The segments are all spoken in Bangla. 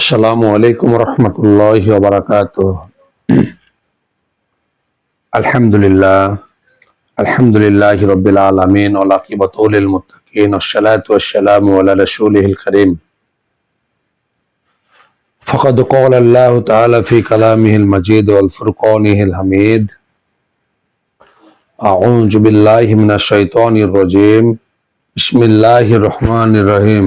السلام عليكم ورحمة الله وبركاته الحمد لله الحمد لله رب العالمين والعاقبة للمتقين والصلاة والسلام على رسوله الكريم فقد قال الله تعالى في كلامه المجيد والفرقانه الحميد أعوذ بالله من الشيطان الرجيم بسم الله الرحمن الرحيم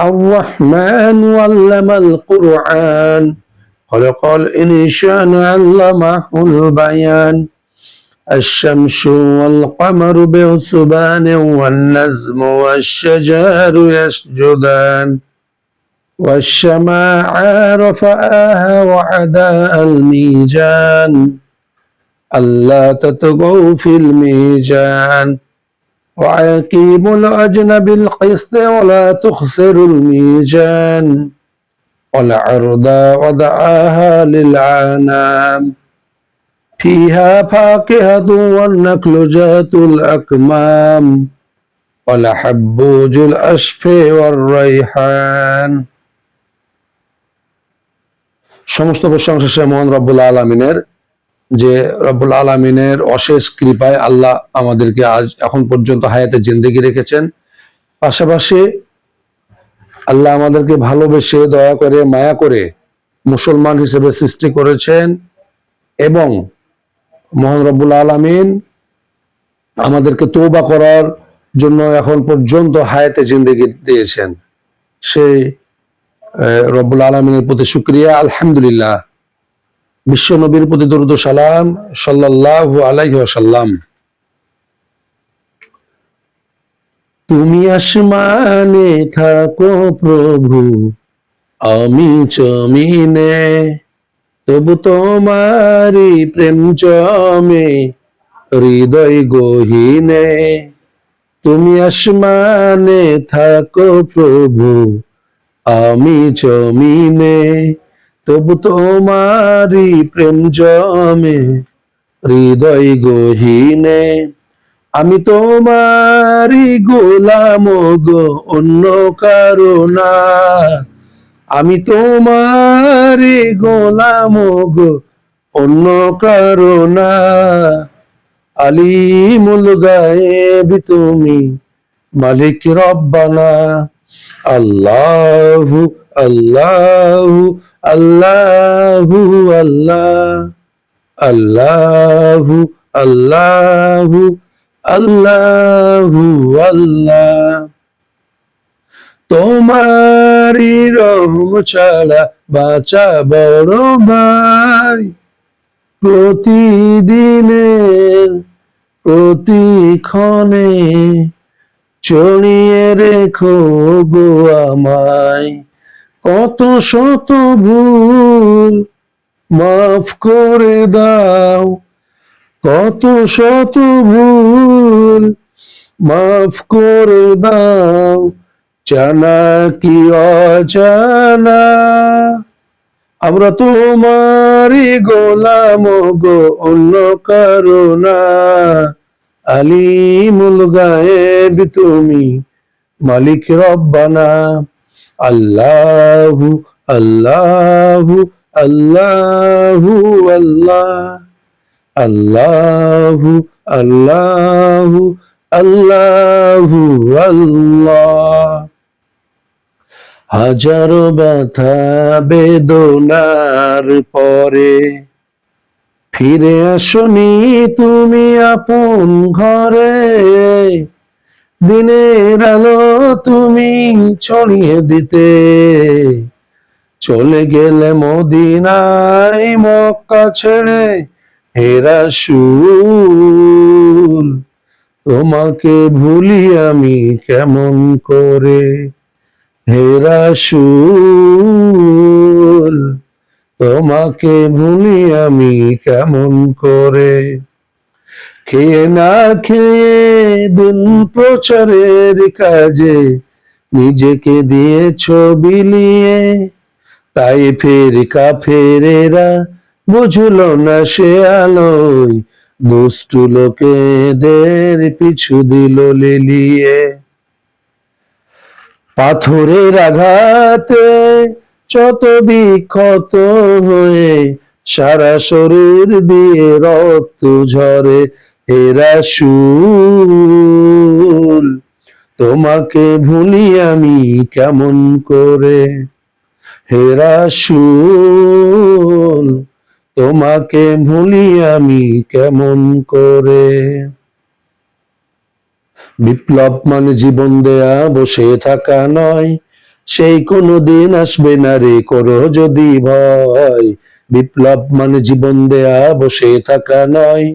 الرحمن علم القرآن. خلق الإنسان علمه البيان. الشمس والقمر بحسبان والنجم والشجر يسجدان. والسماء رفعها وعداء الميزان ألا تطغوا في الميزان وأقيموا الوزن بالقسط ولا تخسروا الميزان والعرض وضعها للعنام فيها فاكهة والنخل ذات الأكمام والحب ذو الأشف والريحان সমস্ত প্রশংসা সে মহান রব্বুল আলমিনের যে রব্বুল আলমিনের অশেষ কৃপায় আল্লাহ আমাদেরকে আজ এখন পর্যন্ত হায়াতে জিন্দেগি রেখেছেন। পাশাপাশি আল্লাহ আমাদেরকে ভালোবেসে দয়া করে, মায়া করে মুসলমান হিসেবে সৃষ্টি করেছেন এবং মোহান রব্বুল আলমিন আমাদেরকে তৌবা করার জন্য এখন পর্যন্ত হায়াতে জিন্দেগি দিয়েছেন। সেই রব্বুল আলমিনের প্রতি শুক্রিয়া। আলহামদুলিল্লাহ। বিশ্ব নবীর প্রতি দরুদ সালাম সাল্লাল্লাহু আলাইহি ওয়াসাল্লাম। তুমি আসমানে থাকো প্রভু, আমি জমিনে, তবু তোমারি প্রেম জমে, হৃদয় গহিনে। তুমি আসমানে থাকো প্রভু, আমি জমিনে তবু তোমারি প্রেম জমে, হৃদয় গহিনে। আমি তোমারি গোলাম গো, অন্য কারণা আমি তোমারি গোলাম গো, অন্য কারণা আলিমুল গায়েব তুমি, মালিক রব্বানা। আল্লাহু আল্লাহু আল্লাহু আল্লাহ, আল্লাহু আল্লাহু আল্লাহু আল্লাহ। তোমারি রহম ছাড়া বাঁচা বড় ভাই। প্রতিদিনের, প্রতিক্ষণে চড়িয়ে রেখো গো আমায়। কত শত ভুল মাফ করে দাও, কত শত ভুল মাফ করে দাও, জানা কি অজানা? আমরা তোমারই গোলাম গো, অন্য কারণা আলিমুল গায়েব তুমি, মালিক রব্বানা। আল্লাহু আল্লাহু আল্লাহু, আল্লাহ। আল্লাহু আল্লাহু আল্লাহু, আল্লাহ। হাজারো ব্যথা বেদনার পরে ফিরে আসনি তুমি আপন ঘরে। দিনের আলো তুমি ছড়িয়ে দিতে। চলে গেলে মদিনায় মক্কা ছেড়ে হেরা সুর। তোমাকে ভুলি আমি কেমন করে? হেরা রাসূল তোমাকে ভুলি আমি কেমন করে? খেয়ে না খেয়ে দিন প্রচারের কাজে নিজেকে দিয়েছ বিলিয়ে তাই ফের কাফেরেরা বুঝল না সে আলোয়। দুষ্টু লোকেদের পিছু দিল লিলিয়ে। পাথরের আঘাতে যত বিক্ষত হয়ে সারা শরীর দিয়ে রক্ত ঝরে। এরা সুল তোমাকে ভুলি আমি কেমন করে? হেরা সুল তোমাকে ভুলি আমি কেমন করে? বিপ্লব মানে জীবন দেয়া, বসে থাকা নয়। সেই কোনো দিন আসবে না রে, করো যদি ভয়। বিপ্লব মানে জীবন দেয়া, বসে থাকা নয়।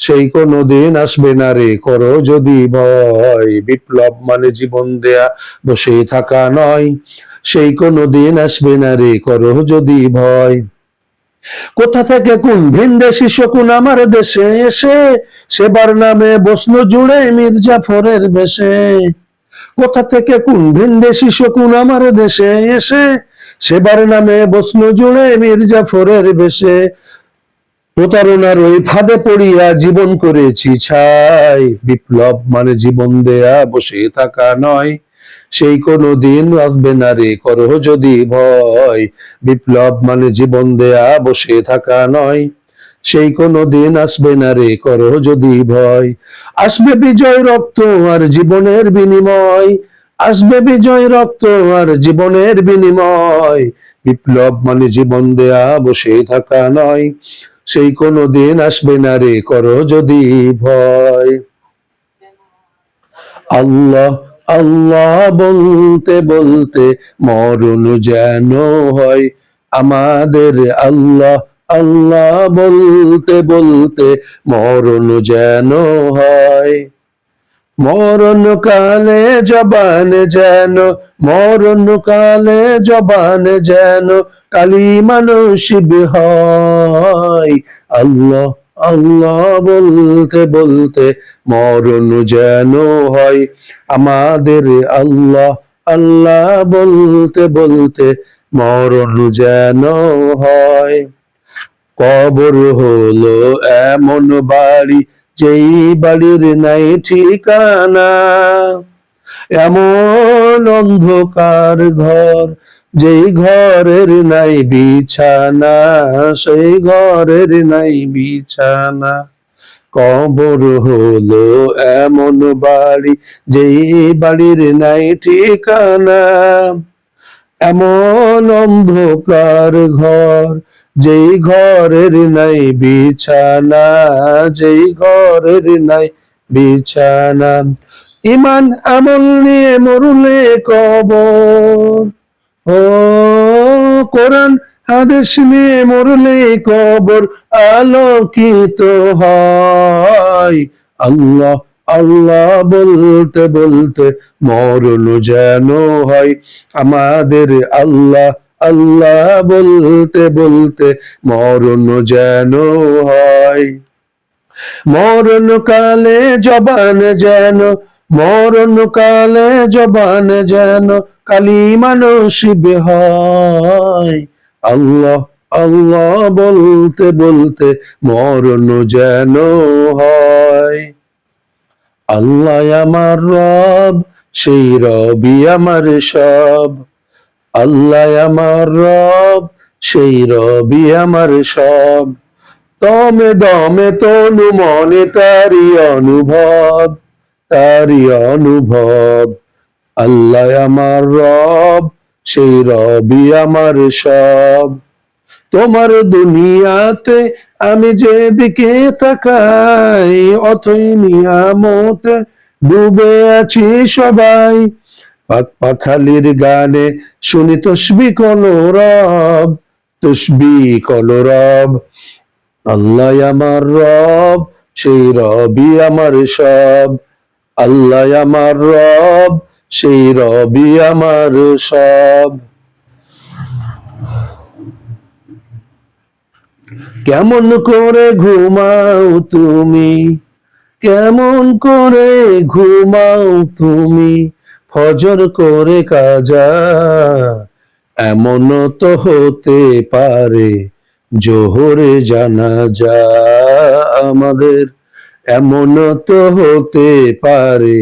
সেই কোনো দিন আসবে না রে, করো যদি ভয়, বিপ্লব মানে জীবন দেয়া বসে থাকা নয়। সেই কোনো দিন আসবে না রে, করো যদি ভয়। কোথা থেকে কোন ভিনদেশি শকুন আমার দেশে এসে, সেবার নামে বসল জুড়ে মির্জাফরের বেশে? কোথা থেকে কোন ভিনদেশি শকুন আমার দেশে এসে, সেবার নামে বসল জুড়ে মির্জাফরের বেশে? প্রতারণার ওই ফাঁদে পড়িয়া জীবন করেছি, ছাই। বিপ্লব মানে জীবন দেয়া, বসে থাকা নয়। সেই কোনো দিন আসবে না রে করো যদি ভয়। বিপ্লব মানে জীবন দেয়া, বসে থাকা নয়। সেই কোনো দিন আসবে না রে করো যদি ভয়। আসবে বিজয় রক্ত আর জীবনের বিনিময়। আসবে বিজয় রক্ত আর জীবনের বিনিময়। বিপ্লব মানে জীবন দেয়া, বসে থাকা নয়। সেই কোনো দিন আসবে না রে, করো যদি ভয়। আল্লাহ আল্লাহ বলতে বলতে মরণ যেন হয়। আমাদের আল্লাহ আল্লাহ বলতে বলতে মরণ যেন হয়। মরণ কালে জবান যেন মরণ কালে জবান যেন কালী মানুষ হয়। আল্লাহ আল্লাহ বলতে বলতে মরণ যেন হয়। আমাদের আল্লাহ আল্লাহ বলতে বলতে মরণ যেন হয়। কবর হলো এমন বাড়ি যেই বাড়ির নাই ঠিকানা, এমন অন্ধকার ঘর, যেই ঘরের নাই বিছানা, সেই ঘরের নাই বিছানা। কবর হলো এমন বাড়ি, যেই বাড়ির নাই ঠিকানা, এমন অন্ধকার ঘর যেই ঘরের নাই বিছানা, যেই ঘরের নাই বিছানা। ইমান আমল নিয়ে মরুলে কবর। ও কোরআন হাদিস নিয়ে মরলে কবর, আলোকিত হয়। আল্লাহ আল্লাহ বলতে বলতে মরণ যেন হয়। আমাদের আল্লাহ আল্লাহ বলতে বলতে মরণ যেন হয়। মরণ কালে জবান যেন, মরণ কালে জবান যেন কালী মানুষ হয়। আল্লাহ আল্লাহ বলতে বলতে মরণ যেন হয়। আল্লাহ আমার রব, সেই রবি আমার সব। আল্লাহ আমার রব, সেই রবি আমার সব। তমে দমে তনু মনে তারি অনুভব তারি অনুভব। আল্লাহ আমার রব, সেই রবি আমার সব। তোমার দুনিয়াতে আমি যেদিকে তাকাই, অথই নিয়ামতে ডুবে আছি সবাই। পাক পাখালির গানে শুনি তসবি কলরব তসবি কলরব আল্লাহ আমার রব, সেই রবি আমার সব। আল্লাহ আমার রব, সেই রবি আমার সব। কেমন করে ঘুমাও তুমি? কেমন করে ঘুমাও তুমি? ফজর করে কাজা এমন তো হতে পারে জোহরে জানা যা আমাদের এমন তো হতে পারে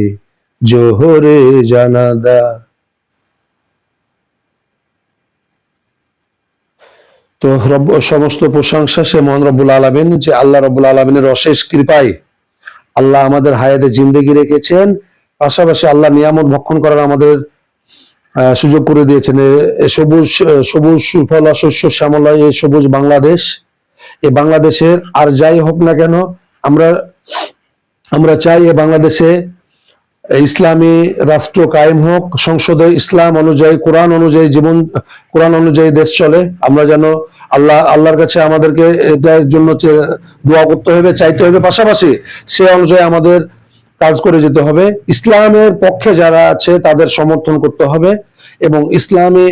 জোহরে জানাদা তো রব, সমস্ত প্রশংসা সে মহান রব্বুল আলমিন, যে আল্লাহ রব্বুল আলমিনের অশেষ কৃপায় আল্লাহ আমাদের হায়াতে জিন্দেগি রেখেছেন। পাশাপাশি আল্লাহ নিয়ামত ভক্ষণ করার আমাদের সুযোগ করে দিয়েছেন। এ- এ সবুজ সবুজ সুফলা, শস্য, শ্যামলা এই সবুজ বাংলাদেশ। এই বাংলাদেশের আর যাই হোক না কেন, আমরা আমরা চাই এ বাংলাদেশে ইসলামী রাষ্ট্র কায়েম হোক, সংসদে ইসলাম অনুযায়ী, কোরআন অনুযায়ী জীবন, কোরআন অনুযায়ী দেশ চলে। আমরা যেন আল্লাহ, আল্লাহর কাছে আমাদেরকে এটার জন্য দোয়া করতে হবে, চাইতে হবে। পাশাপাশি সে অনুযায়ী আমাদের কাজ করে যেতে হবে। ইসলামের পক্ষে যারা আছে, তাদের সমর্থন করতে হবে এবং ইসলামী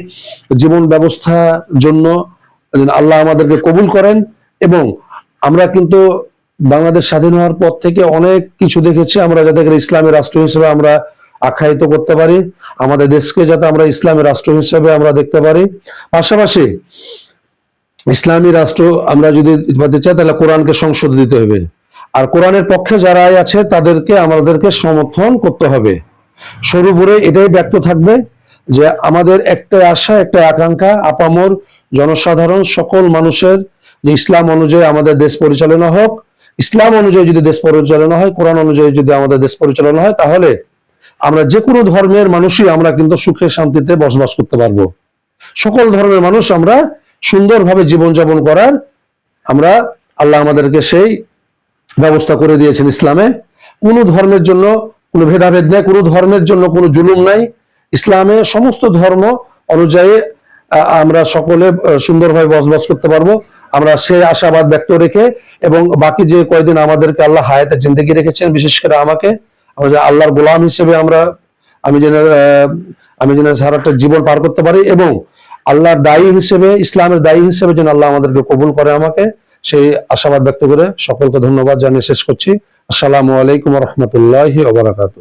জীবন ব্যবস্থার জন্য আল্লাহ আমাদেরকে কবুল করেন এবং আমরা কিন্তু বাংলাদেশ স্বাধীন হওয়ার পর থেকে অনেক কিছু দেখেছি। আমরা যাতে ইসলামী রাষ্ট্র হিসেবে আমরা আখ্যায়িত করতে পারি, আমাদের দেশকে যাতে আমরা ইসলামী রাষ্ট্র হিসেবে আমরা দেখতে পারি। পাশাপাশি ইসলামী রাষ্ট্র আমরা যদি চাই, তাহলে কোরআনকে সংসদ দিতে হবে। আর কোরআনের পক্ষে যারা আছে, তাদেরকে, আমাদেরকে সমর্থন করতে হবে। সর্বোপরি এটাই ব্যক্ত থাকবে যে, আমাদের একটা আশা একটা আকাঙ্ক্ষা, আপামর জনসাধারণ, সকল মানুষের যে ইসলাম অনুযায়ী আমাদের দেশ পরিচালনা হোক, ইসলাম অনুযায়ী যদি দেশ পরিচালনা হয়, কোরআন অনুযায়ী যদি আমাদের দেশ পরিচালনা হয়, তাহলে আমরা যে কোনো ধর্মের মানুষই আমরা কিন্তু সুখে শান্তিতে বসবাস করতে পারব। সকল ধর্মের মানুষ আমরা সুন্দরভাবে জীবনযাপন করার আমরা, আল্লাহ আমাদেরকে সেই ব্যবস্থা করে দিয়েছেন ইসলামে। কোনো ধর্মের জন্য কোনো ভেদাভেদ নেই, কোনো ধর্মের জন্য কোনো জুলুম নাই। ইসলামে সমস্ত ধর্ম অনুযায়ী আমরা সকলে সুন্দরভাবে বসবাস করতে পারব। আমরা সেই আশাবাদ ব্যক্ত রেখে এবং বাকি যে কয়দিন আমাদেরকে আল্লাহ হায়াতে জিন্দগি রেখেছেন, বিশেষ করে আমাকে আমরা যে আল্লাহর গোলাম হিসেবে আমরা, আমি যেন আমি যেন সারাটা জীবন পার করতে পারি এবং আল্লাহর দায়ী হিসেবে, ইসলামের দায়ী হিসেবে যেন আল্লাহ আমাদেরকে কবুল করে আমাকে। সেই আশাবাদ ব্যক্ত করে সকলকে ধন্যবাদ জানিয়ে শেষ করছি। আসসালামু আলাইকুম রহমতুল্লাহ ওবরাকাতু